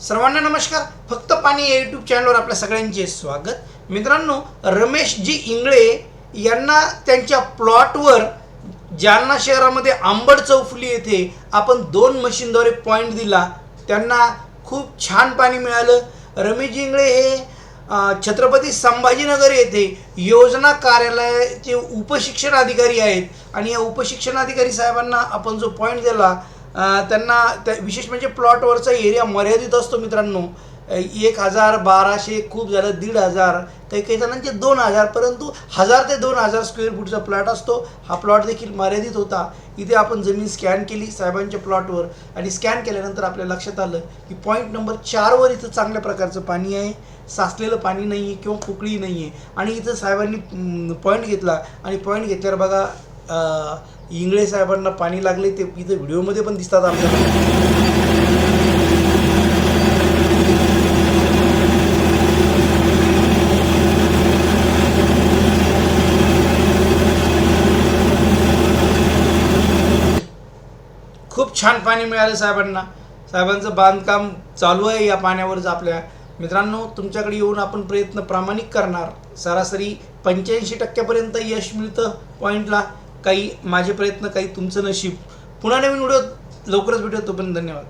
सर्वांना नमस्कार. फक्त पाणी या यूट्यूब चॅनलवर आपल्या सगळ्यांचे स्वागत. मित्रांनो रमेशजी इंगळे यांना त्यांच्या प्लॉटवर जालना शहरामध्ये आंबड चौफुली येथे आपण दोन मशीनद्वारे पॉईंट दिला. त्यांना खूप छान पाणी मिळालं. रमेशजी इंगळे हे छत्रपती संभाजीनगर येथे योजना कार्यालयाचे उपशिक्षण अधिकारी आहेत. आणि या उपशिक्षण अधिकारी साहेबांना आपण जो पॉईंट दिला त्यांना त्या विशेष म्हणजे प्लॉटवरचा एरिया मर्यादित असतो मित्रांनो. एक हजार बाराशे खूप झालं दीड हजार काही काही जणांचे दोन हजार परंतु हजार ते दोन हजार स्क्वेअर फूटचा प्लॉट असतो. हा प्लॉट देखील मर्यादित होता. इथे आपण जमीन स्कॅन केली साहेबांच्या प्लॉटवर आणि स्कॅन केल्यानंतर आपल्या लक्षात आलं की पॉईंट नंबर चारवर इथं चांगल्या प्रकारचं पाणी आहे. साचलेलं पाणी नाही आहे किंवा पोकळी नाही आहे आणि इथं साहेबांनी पॉईंट घेतला आणि पॉईंट घेतल्यावर बघा इंगळे साहेबांना पाणी लागले ते इथं व्हिडिओमध्ये पण दिसतात आपल्याला. खूप छान पाणी मिळालं साहेबांना. साहेबांचं बांधकाम चालू आहे या पाण्यावरच आपल्या. मित्रांनो तुमच्याकडे येऊन आपण प्रयत्न प्रामाणिक करणार. सरासरी पंच्याऐंशी टक्क्यापर्यंत यश मिळतं पॉईंटला काही माझे प्रयत्न काही तुमचं नशीब. पुन्हा नवीन व्हिडिओ लवकरच भेटू तोपर्यंत धन्यवाद.